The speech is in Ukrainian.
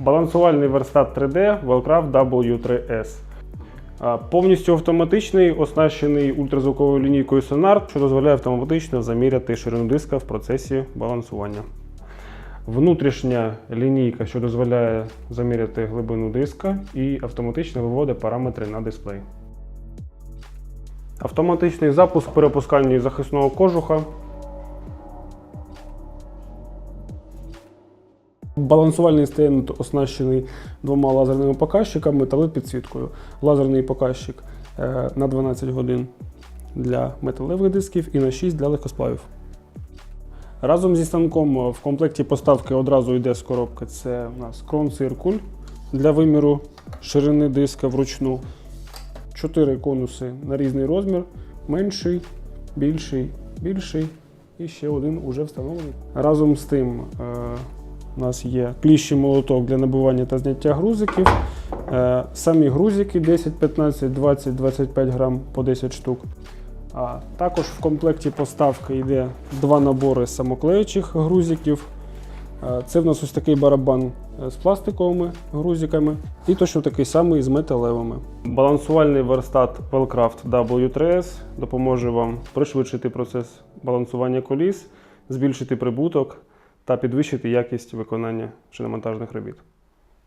Балансувальний верстат 3D Wellcraft W3S. Повністю автоматичний, оснащений ультразвуковою лінійкою Sonar, що дозволяє автоматично заміряти ширину диска в процесі балансування. Внутрішня лінійка, що дозволяє заміряти глибину диска, і автоматично виводить параметри на дисплей. Автоматичний запуск перепускання захисного кожуха. Балансувальний стенд оснащений двома лазерними показчиками та LED-підсвіткою. Лазерний показчик е, на 12 годин для металевих дисків і на 6 для легкосплавів. Разом зі станком в комплекті поставки одразу йде з коробки. Це у нас крон-циркуль для виміру ширини диска вручну. Чотири конуси на різний розмір: менший, більший, більший і ще один уже встановлений. Разом з тим е, у нас є кліщий молоток для набивання та зняття грузиків. Е, самі грузики 10, 15, 20, 25 грам по 10 штук. А також в комплекті поставки йде два набори самоклеючих грузиків. Е, Це в нас ось такий барабан е, з пластиковими грузиками і точно такий самий з металевими. Балансувальний верстат Wellcraft W3S допоможе вам пришвидшити процес балансування коліс, збільшити прибуток та підвищити якість виконання шиномонтажних робіт.